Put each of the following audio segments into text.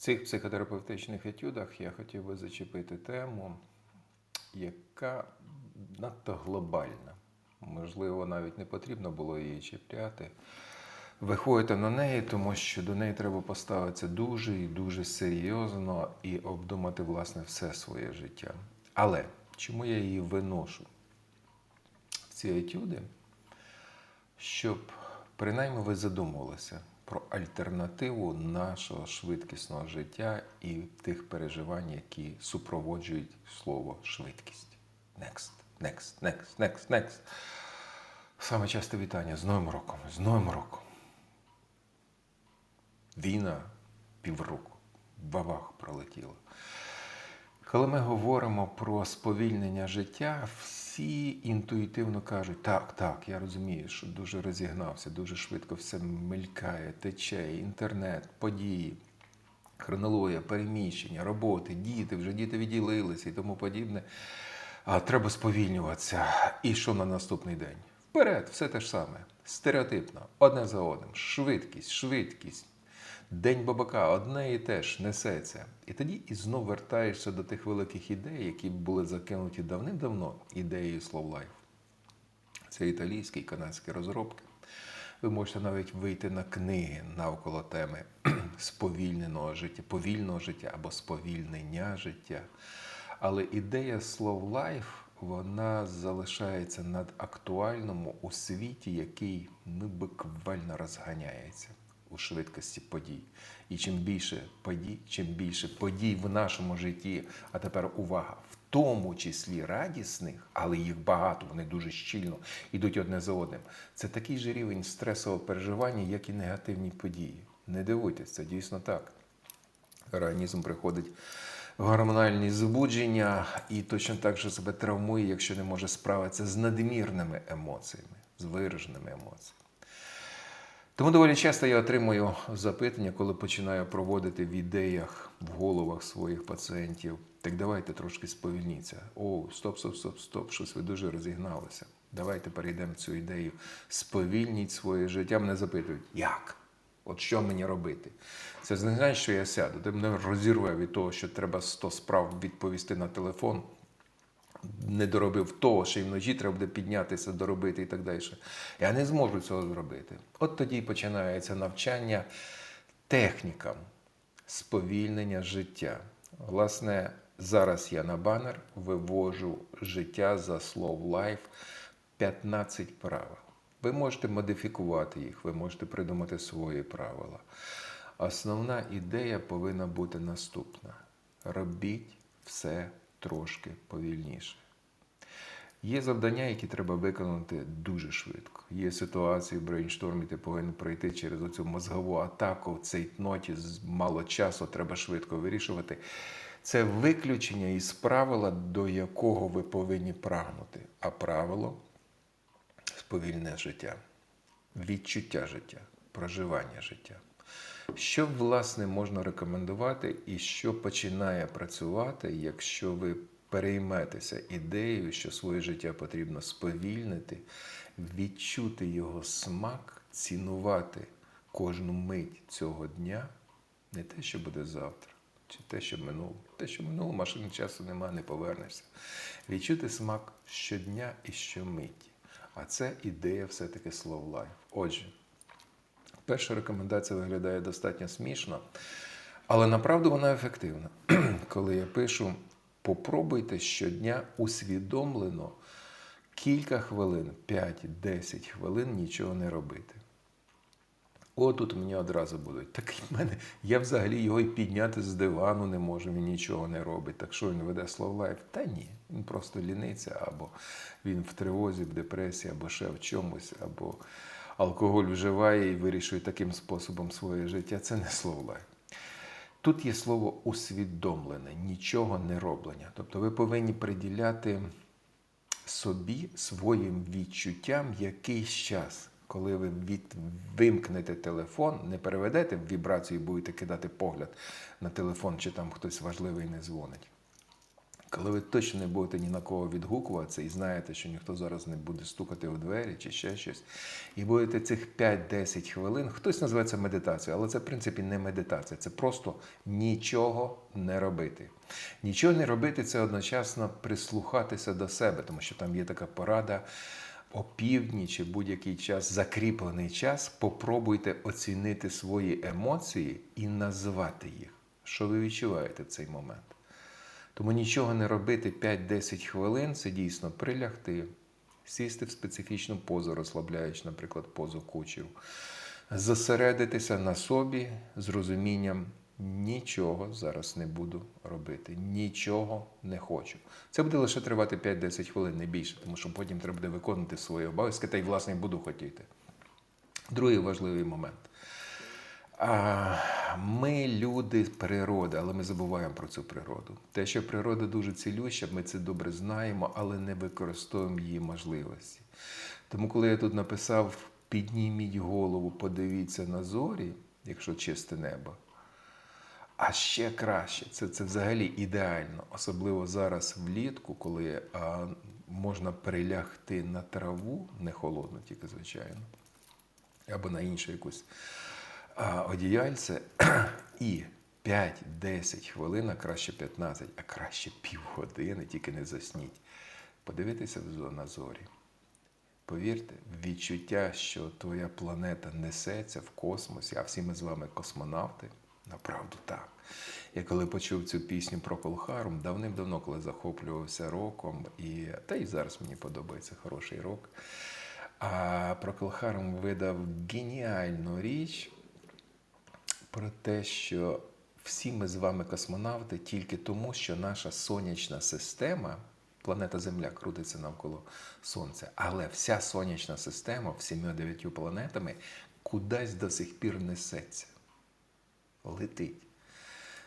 цих психотерапевтичних етюдах я хотів би зачепити тему, яка надто глобальна. Можливо, навіть не потрібно було її чіпляти. Виходите на неї, тому що до неї треба поставитися дуже і дуже серйозно і обдумати власне все своє життя. Але чому я її виношу в ці етюди? Щоб принаймні ви задумувалися про альтернативу нашого швидкісного життя і тих переживань, які супроводжують слово швидкість. Next, next, next, next, next. Саме часте вітання з Новим роком, з Новим роком. Війна півроку, бабах пролетіла. Коли ми говоримо про сповільнення життя, всі інтуїтивно кажуть, так, так, я розумію, що дуже розігнався, дуже швидко все мелькає, тече, інтернет, події, хронологія, переміщення, роботи, діти, вже діти відділилися і тому подібне. А треба сповільнюватися. І що на наступний день? Вперед, все те ж саме. Стереотипно, одне за одним. Швидкість, швидкість. День бабака одне і те ж несеться. І тоді і знов вертаєшся до тих великих ідей, які були закинуті давним-давно ідеєю Slow Life. Це італійські і канадські розробки. Ви можете навіть вийти на книги навколо теми сповільненого життя, повільного життя або сповільнення життя. Але ідея Slow Life вона залишається надактуальному у світі, який ну, буквально розганяється у швидкості подій. І чим більше подій, чим більше подій в нашому житті, а тепер увага, в тому числі радісних, але їх багато, вони дуже щільно йдуть одне за одним. Це такий же рівень стресового переживання, як і негативні події. Не дивуйтесь, це дійсно так. Організм приходить в гормональні збудження і точно так же себе травмує, якщо не може справитися з надмірними емоціями, з вираженими емоціями. Тому доволі часто я отримую запитання, коли починаю проводити в ідеях в головах своїх пацієнтів. Так давайте трошки сповільніться. О, стоп, стоп, стоп, стоп, щось ви дуже розігналися. Давайте перейдемо цю ідею. Сповільніть своє життя. Мене запитують, як? От що мені робити? Це не значить, що я сяду. Ти мене розірве від того, що треба 100 справ відповісти на телефон. Не доробив того, що й вночі треба буде піднятися, доробити і так далі. Я не зможу цього зробити. От тоді починається навчання технікам сповільнення життя. Власне, зараз я на банер вивожу життя за Slow Life 15 правил. Ви можете модифікувати їх, ви можете придумати свої правила. Основна ідея повинна бути наступна: робіть все трошки повільніше. Є завдання, які треба виконати дуже швидко. Є ситуації в брейнштормі, ти повинен пройти через оцю мозгову атаку в цей ноті, з мало часу, треба швидко вирішувати. Це виключення із правила, до якого ви повинні прагнути. А правило сповільне життя, відчуття життя, проживання життя. Що, власне, можна рекомендувати і що починає працювати, якщо ви перейметеся ідеєю, що своє життя потрібно сповільнити, відчути його смак, цінувати кожну мить цього дня, не те, що буде завтра, чи те, що минуло. Те, що минуло, машини часу немає, не повернешся. Відчути смак щодня і щомиті. А це ідея все-таки Slow Life. Отже, перша рекомендація виглядає достатньо смішно, але направду вона ефективна. Коли я пишу, попробуйте щодня усвідомлено кілька хвилин, 5-10 хвилин нічого не робити. О, тут мені одразу будуть. Так в мене я взагалі його і підняти з дивану не можу, він нічого не робить. Так що він веде Slow Life? Та ні. Він просто ліниться, або він в тривозі, в депресії, або ще в чомусь, або алкоголь вживає і вирішує таким способом своє життя. Це не Life. Тут є слово усвідомлене, нічого не роблення. Тобто ви повинні приділяти собі своїм відчуттям якийсь час. Коли ви від... вимкнете телефон, не переведете в вібрацію будете кидати погляд на телефон, чи там хтось важливий не дзвонить. Коли ви точно не будете ні на кого відгукуватися і знаєте, що ніхто зараз не буде стукати у двері чи ще щось, і будете цих 5-10 хвилин, хтось називає це медитацією, але це в принципі не медитація, це просто нічого не робити. Нічого не робити це одночасно прислухатися до себе, тому що там є така порада. Опівдні чи будь-який час, закріплений час, попробуйте оцінити свої емоції і назвати їх. Що ви відчуваєте в цей момент? Тому нічого не робити 5-10 хвилин це дійсно прилягти, сісти в специфічну позу, розслабляючи, наприклад, позу кучів, зосередитися на собі з розумінням. Нічого зараз не буду робити, нічого не хочу. Це буде лише тривати 5-10 хвилин, не більше, тому що потім треба буде виконувати свої обов'язки, та й власне буду хотіти. Другий важливий момент. Ми люди природи, але ми забуваємо про цю природу. Те, що природа дуже цілюща, ми це добре знаємо, але не використовуємо її можливості. Тому, коли я тут написав підніміть голову, подивіться на зорі, якщо чисте небо. А ще краще, це, це взагалі ідеально, особливо зараз влітку, коли а, можна прилягти на траву, не холодну, тільки звичайно, або на іншу якусь одіяльце, і 5-10 хвилин, а краще 15, а краще півгодини, тільки не засніть. Подивитися на зорі. Повірте, відчуття, що твоя планета несеться в космосі, а всі ми з вами космонавти, направду так. Я коли почув цю пісню про Колхарум, давним-давно, коли захоплювався роком, і та й зараз мені подобається хороший рок. А Procol Harum видав геніальну річ про те, що всі ми з вами космонавти тільки тому, що наша сонячна система, планета Земля крутиться навколо Сонця, але вся сонячна система всіми дев'ятью планетами кудись до сих пір несеться, летить.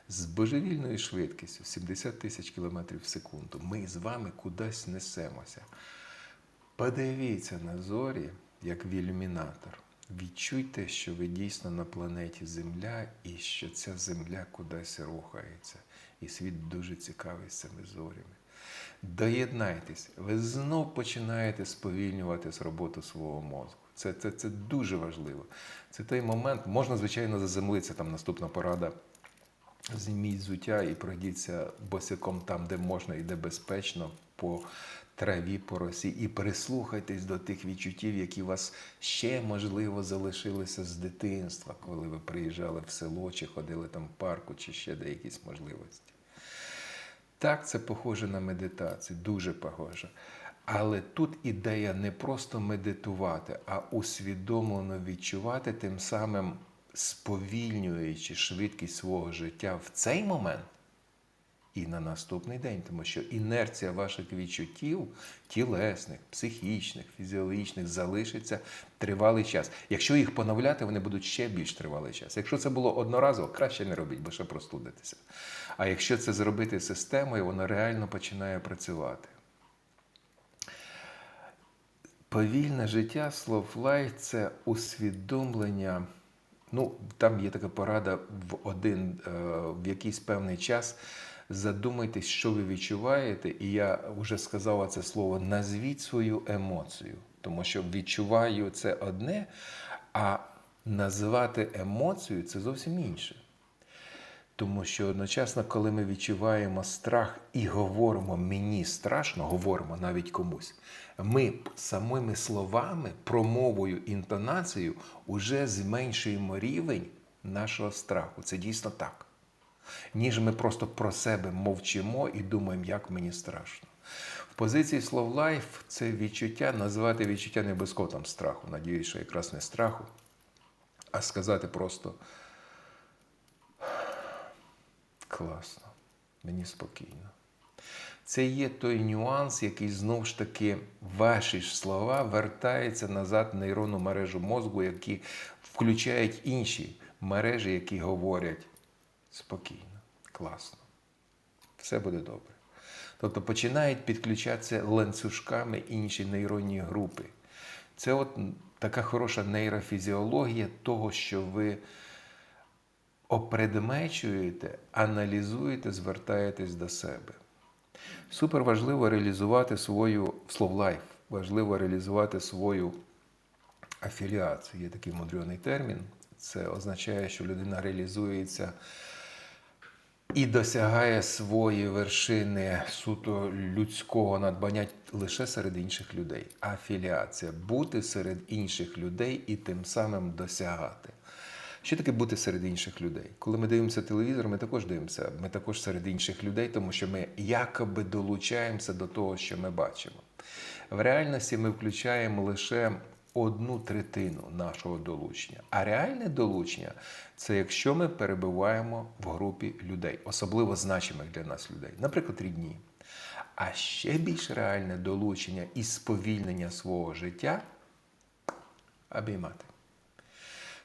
З божевільною швидкістю 70 тисяч кілометрів в секунду. Ми з вами кудись несемося. Подивіться на зорі, як в ілюмінатор. Відчуйте, що ви дійсно на планеті Земля і що ця земля кудись рухається. І світ дуже цікавий з цими зорями. Доєднайтесь, ви знов починаєте сповільнювати з роботу свого мозку. Це, це, це дуже важливо. Це той момент, можна, звичайно, заземлитися, там наступна порада. Зніміть взуття і пройдіться босиком там, де можна і де безпечно, по траві, по росі, і прислухайтесь до тих відчуттів, які у вас ще, можливо, залишилися з дитинства, коли ви приїжджали в село, чи ходили там в парку, чи ще де якісь можливості. Так, це похоже на медитацію, дуже похоже. Але тут ідея не просто медитувати, а усвідомлено відчувати, тим самим сповільнюючи швидкість свого життя в цей момент і на наступний день, тому що інерція ваших відчуттів, тілесних, психічних, фізіологічних, залишиться тривалий час. Якщо їх поновляти, вони будуть ще більш тривалий час. Якщо це було одноразово, краще не робіть, бо ще простудитися. А якщо це зробити системою, воно реально починає працювати. Повільне життя Slow це усвідомлення. Ну, там є така порада в один, е, в якийсь певний час. Задумайтесь, що ви відчуваєте, і я вже сказав це слово назвіть свою емоцію, тому що відчуваю це одне, а назвати емоцію це зовсім інше. Тому що одночасно, коли ми відчуваємо страх і говоримо мені страшно, говоримо навіть комусь, ми самими словами, промовою, інтонацією уже зменшуємо рівень нашого страху. Це дійсно так. Ніж ми просто про себе мовчимо і думаємо, як мені страшно. В позиції Life це відчуття, назвати відчуття не обов'язково там страху. Надіюсь, що якраз не страху, а сказати просто. Класно, мені спокійно. Це є той нюанс, який знову ж таки ваші ж слова вертаються назад в нейронну мережу мозку, які включають інші мережі, які говорять спокійно, класно, все буде добре. Тобто починають підключатися ланцюжками інші нейронні групи. Це от така хороша нейрофізіологія того, що ви опредмечуєте, аналізуєте, звертаєтесь до себе. Супер важливо реалізувати свою Словлайф, важливо реалізувати свою афіліацію. Є такий мудрений термін. Це означає, що людина реалізується і досягає свої вершини суто людського надбання лише серед інших людей. Афіліація бути серед інших людей і тим самим досягати. Що таке бути серед інших людей? Коли ми дивимося телевізор, ми також дивимося. Ми також серед інших людей, тому що ми якоби долучаємося до того, що ми бачимо. В реальності ми включаємо лише одну третину нашого долучення. А реальне долучення це якщо ми перебуваємо в групі людей, особливо значимих для нас людей, наприклад, рідні. А ще більш реальне долучення і сповільнення свого життя обіймати.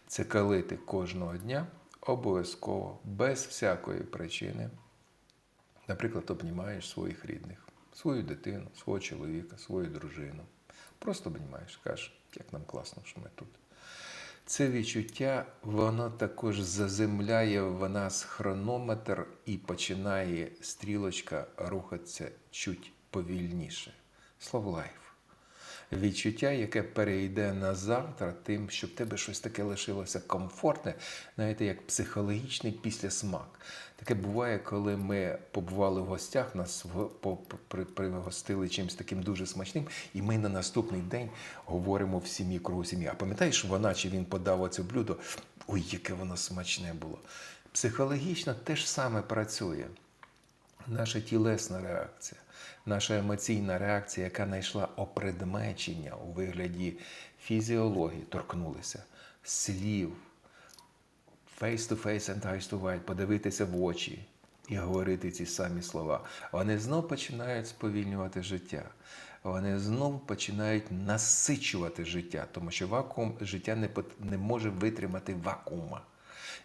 Це коли ти кожного дня обов'язково, без всякої причини, наприклад, обнімаєш своїх рідних, свою дитину, свого чоловіка, свою дружину. Просто обнімаєш, кажеш, як нам класно, що ми тут. Це відчуття, воно також заземляє в нас хронометр і починає стрілочка рухатися чуть повільніше. Слово лайф. Відчуття, яке перейде на завтра, тим, щоб в тебе щось таке лишилося комфортне, знаєте, як психологічний післясмак. Таке буває, коли ми побували в гостях, нас пригостили чимось таким дуже смачним, і ми на наступний день говоримо в сім'ї кругу сім'ї. А пам'ятаєш, вона чи він подав оце блюдо? Ой, яке воно смачне було. Психологічно те ж саме працює наша тілесна реакція, наша емоційна реакція, яка знайшла опредмечення у вигляді фізіології, торкнулися, слів, face to face and eyes to white, подивитися в очі і говорити ці самі слова. Вони знов починають сповільнювати життя. Вони знов починають насичувати життя, тому що вакуум життя не, не може витримати вакуума.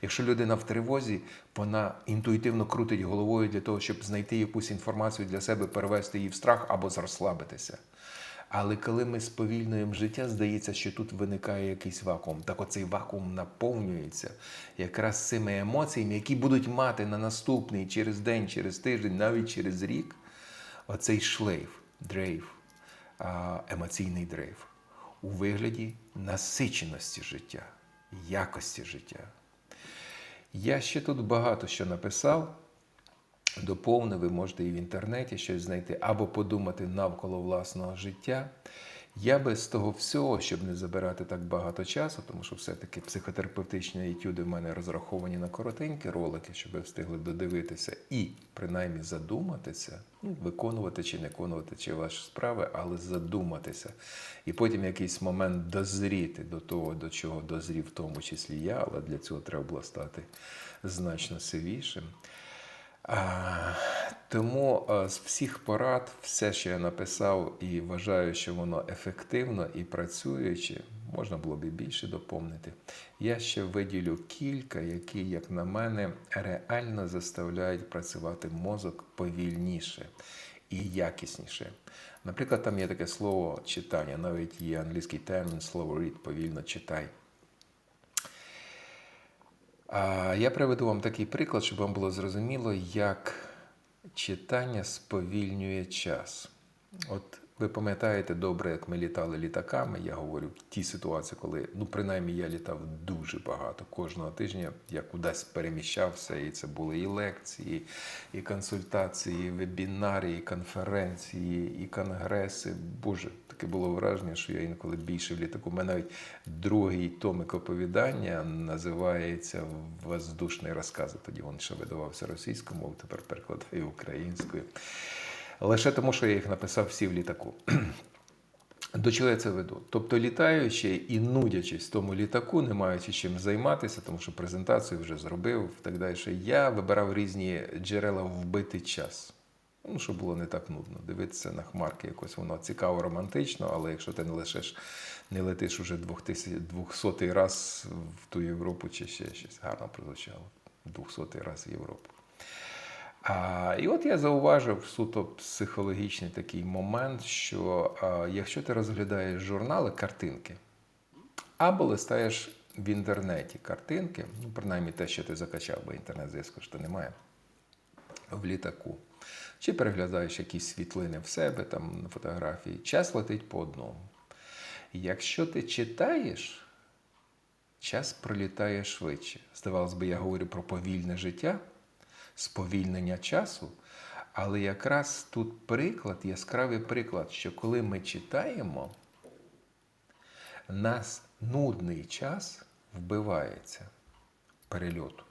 Якщо людина в тривозі, вона інтуїтивно крутить головою для того, щоб знайти якусь інформацію для себе, перевести її в страх або розслабитися. Але коли ми сповільнюємо життя, здається, що тут виникає якийсь вакуум. Так оцей вакуум наповнюється якраз цими емоціями, які будуть мати на наступний через день, через тиждень, навіть через рік, оцей шлейф, дрейф, емоційний дрейф у вигляді насиченості життя, якості життя. Я ще тут багато що написав. Доповнив, ви можете і в інтернеті щось знайти, або подумати навколо власного життя. Я би з того всього, щоб не забирати так багато часу, тому що все-таки психотерапевтичні етюди в мене розраховані на коротенькі ролики, щоб ви встигли додивитися і принаймні задуматися, ну, виконувати чи не виконувати, чи ваші справи, але задуматися. І потім якийсь момент дозріти до того, до чого дозрів, в тому числі я, але для цього треба було стати значно сивішим. Тому з всіх порад, все, що я написав, і вважаю, що воно ефективно і працююче, можна було б і більше доповнити. Я ще виділю кілька, які, як на мене, реально заставляють працювати мозок повільніше і якісніше. Наприклад, там є таке слово читання, навіть є англійський термін слово read, повільно читай. Я приведу вам такий приклад, щоб вам було зрозуміло, як читання сповільнює час. От ви пам'ятаєте добре, як ми літали літаками. Я говорю в тій ситуації, коли ну принаймні я літав дуже багато. Кожного тижня я кудись переміщався, і це були і лекції, і консультації, і вебінари, і конференції, і конгреси. Боже, таке було враження, що я інколи більше в літаку. У мене навіть другий томик оповідання називається Воздушний розкази. Тоді він ще видавався російською мовою, тепер перекладаю українською. Лише тому, що я їх написав всі в літаку. До чого я це веду? Тобто, літаючи і нудячись в тому літаку, не маючи чим займатися, тому що презентацію вже зробив і так далі, я вибирав різні джерела вбити час. Ну, щоб було не так нудно. Дивитися на хмарки якось воно цікаво, романтично, але якщо ти не лишиш, не летиш уже 200 раз в ту Європу чи ще щось гарно прозвучало. 200 раз в Європу. А, і от я зауважив суто психологічний такий момент, що а, якщо ти розглядаєш журнали, картинки, або листаєш в інтернеті картинки, ну, принаймні те, що ти закачав, бо інтернет зв'язку ж то немає. в літаку. Чи переглядаєш якісь світлини в себе там на фотографії, час летить по одному. Якщо ти читаєш, час пролітає швидше. Здавалось би, я говорю про повільне життя, сповільнення часу. Але якраз тут приклад, яскравий приклад, що коли ми читаємо, нас нудний час вбивається перельоту.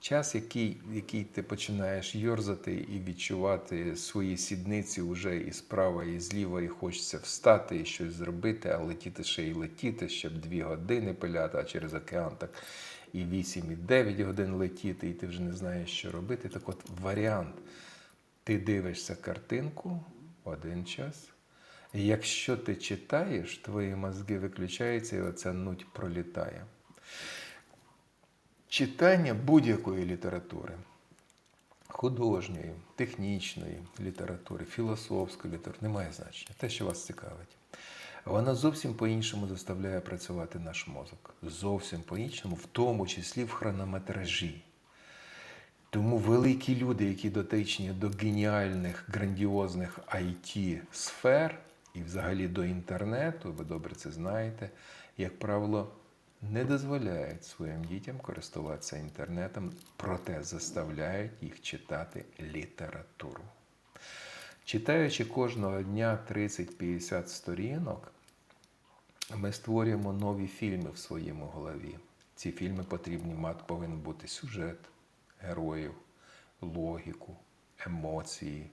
Час, який, який ти починаєш йорзати і відчувати свої сідниці вже і справа, і зліва, і хочеться встати і щось зробити, а летіти ще й летіти, щоб дві години пиляти, а через океан так і 8, і 9 годин летіти, і ти вже не знаєш, що робити. Так от варіант. Ти дивишся картинку один час. І якщо ти читаєш, твої мозги виключаються, і оця нуть пролітає. Читання будь-якої літератури, художньої, технічної літератури, філософської літератури, немає значення. Те, що вас цікавить. Вона зовсім по-іншому заставляє працювати наш мозок. Зовсім по-іншому, в тому числі в хронометражі. Тому великі люди, які дотичні до геніальних, грандіозних it сфер і взагалі до інтернету, ви добре це знаєте, як правило, не дозволяють своїм дітям користуватися інтернетом, проте заставляють їх читати літературу. Читаючи кожного дня 30-50 сторінок, ми створюємо нові фільми в своєму голові. Ці фільми потрібні мати, повинен бути сюжет героїв, логіку, емоції,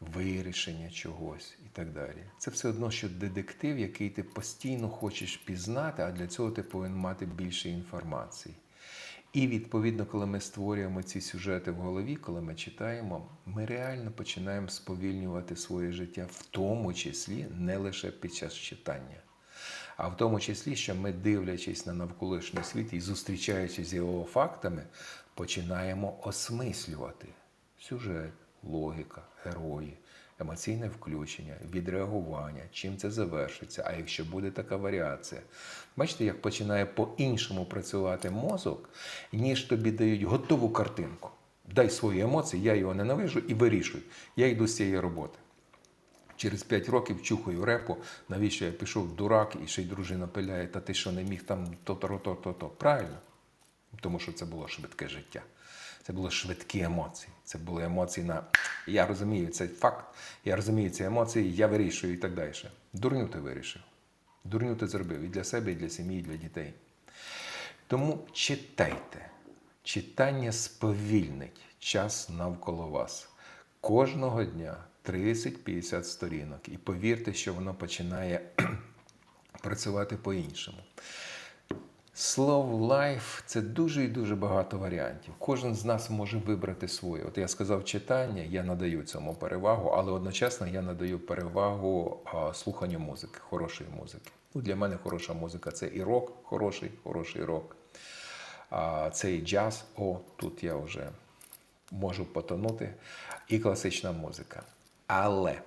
вирішення чогось і так далі. Це все одно, що детектив, який ти постійно хочеш пізнати, а для цього ти повинен мати більше інформації. І відповідно, коли ми створюємо ці сюжети в голові, коли ми читаємо, ми реально починаємо сповільнювати своє життя, в тому числі не лише під час читання, а в тому числі, що ми, дивлячись на навколишній світ і зустрічаючись з його фактами, починаємо осмислювати сюжет, логіка, герої, емоційне включення, відреагування, чим це завершиться, а якщо буде така варіація. Бачите, як починає по-іншому працювати мозок, ніж тобі дають готову картинку. Дай свої емоції, я його ненавижу і вирішуй. Я йду з цієї роботи. Через 5 років чухаю репу, навіщо я пішов дурак і ще й дружина пиляє, та ти що не міг там то-то, то-то, то-то. Правильно? Тому що це було швидке життя. Це були швидкі емоції. Це були емоції на я розумію, це факт, я розумію ці емоції, я вирішую і так далі. Дурню ти вирішив. Дурню ти зробив і для себе, і для сім'ї, і для дітей. Тому читайте. Читання сповільнить час навколо вас. Кожного дня 30-50 сторінок. І повірте, що воно починає працювати по-іншому. Слово лайф це дуже і дуже багато варіантів. Кожен з нас може вибрати своє. От я сказав читання, я надаю цьому перевагу, але одночасно я надаю перевагу слуханню музики, хорошої музики. Ну, для мене хороша музика це і рок, хороший, хороший рок. А, це і джаз. О, тут я вже можу потонути. І класична музика. Але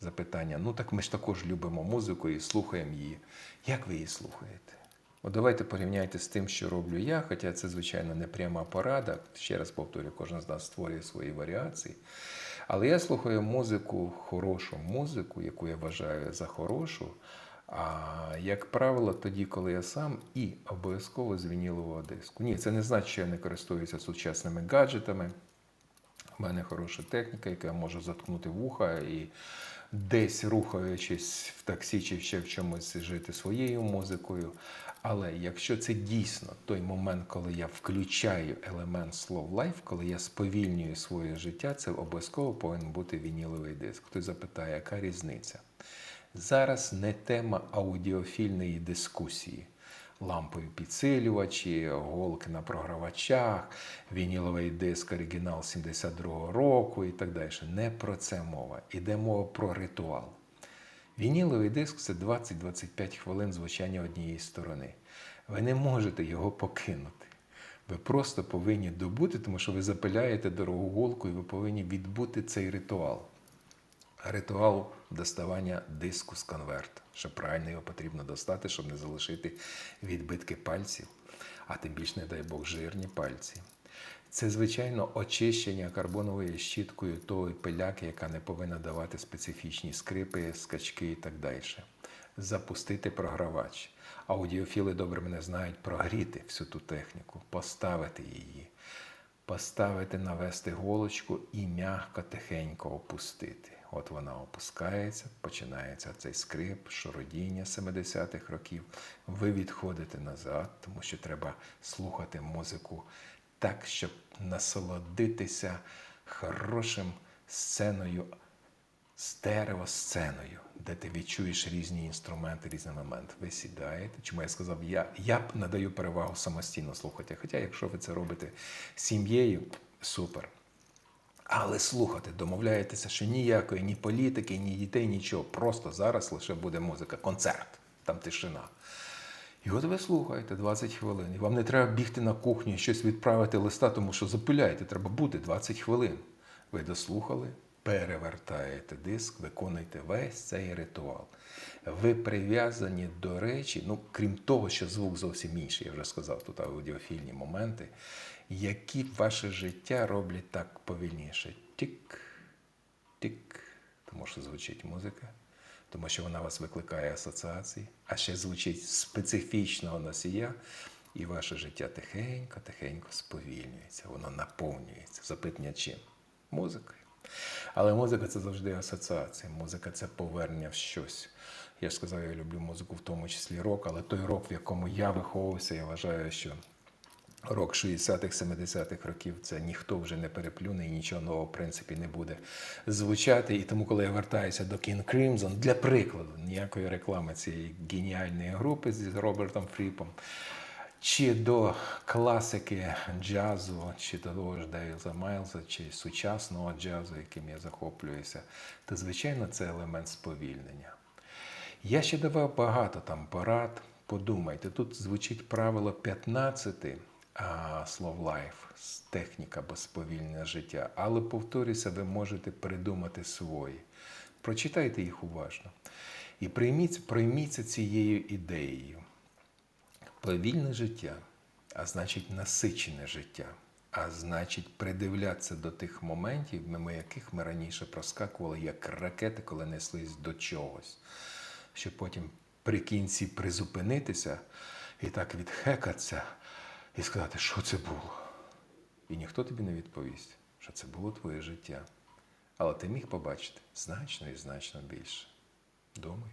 запитання: ну так ми ж також любимо музику і слухаємо її. Як ви її слухаєте? От давайте порівняйте з тим, що роблю я, хоча це, звичайно, не пряма порада. Ще раз повторюю, кожен з нас створює свої варіації. Але я слухаю музику, хорошу музику, яку я вважаю за хорошу. А як правило, тоді, коли я сам і обов'язково з вінілового диску. Ні, це не значить, що я не користуюся сучасними гаджетами. У мене хороша техніка, яка може заткнути вуха і десь рухаючись в таксі чи ще в чомусь жити своєю музикою. Але якщо це дійсно той момент, коли я включаю елемент слов лайф, коли я сповільнюю своє життя, це обов'язково повинен бути вініловий диск. Хтось запитає, яка різниця? Зараз не тема аудіофільної дискусії. Лампові підсилювачі, голки на програвачах, вініловий диск оригінал 72-го року і так далі. Не про це мова. Іде мова про ритуал. Вініловий диск це 20-25 хвилин звучання однієї сторони. Ви не можете його покинути. Ви просто повинні добути, тому що ви запиляєте дорогу голку і ви повинні відбути цей ритуал. Ритуал доставання диску з конверта. Що правильно його потрібно достати, щоб не залишити відбитки пальців, а тим більше, не дай Бог, жирні пальці. Це, звичайно, очищення карбоновою щіткою тої пиляки, яка не повинна давати специфічні скрипи, скачки і так далі. Запустити програвач. Аудіофіли добре мене знають прогріти всю ту техніку, поставити її, поставити, навести голочку і м'яко, тихенько опустити. От вона опускається, починається цей скрип, шуродіння 70-х років. Ви відходите назад, тому що треба слухати музику так, щоб насолодитися хорошим сценою, стереосценою, де ти відчуєш різні інструменти, різні моменти. Ви сідаєте. Чому я сказав, я, я б надаю перевагу самостійно слухати. Хоча, якщо ви це робите сім'єю, супер. Але слухати, домовляєтеся, що ніякої ні політики, ні дітей, нічого. Просто зараз лише буде музика, концерт, там тишина. І от ви слухаєте 20 хвилин. І вам не треба бігти на кухню і щось відправити листа, тому що запиляєте, треба бути 20 хвилин. Ви дослухали, перевертаєте диск, виконуєте весь цей ритуал. Ви прив'язані до речі, ну крім того, що звук зовсім інший, я вже сказав, тут аудіофільні моменти, які ваше життя роблять так повільніше. Тік, тік, тому що звучить музика, тому що вона вас викликає асоціації, а ще звучить специфічного носія, і ваше життя тихенько, тихенько сповільнюється, воно наповнюється. Запитання чим? Музикою. Але музика це завжди асоціація. Музика це повернення в щось. Я ж сказав, я люблю музику, в тому числі рок, але той рок, в якому я виховувався, я вважаю, що рок 60-х, 70-х років це ніхто вже не переплюне і нічого нового, в принципі, не буде звучати. І тому, коли я вертаюся до King Crimson, для прикладу, ніякої реклами цієї геніальної групи з Робертом Фріпом, чи до класики джазу, чи до того ж Девілза Майлза, чи сучасного джазу, яким я захоплююся, то, звичайно, це елемент сповільнення. Я ще давав багато там порад. Подумайте, тут звучить правило 15 слов лайф, техніка або сповільнення життя. Але повторюся, ви можете придумати свої. Прочитайте їх уважно. І прийміть, прийміться цією ідеєю. Повільне життя, а значить насичене життя, а значить придивлятися до тих моментів, мимо яких ми раніше проскакували, як ракети, коли неслись до чогось, щоб потім при кінці призупинитися і так відхекатися і сказати, що це було. І ніхто тобі не відповість, що це було твоє життя. Але ти міг побачити значно і значно більше. Думай.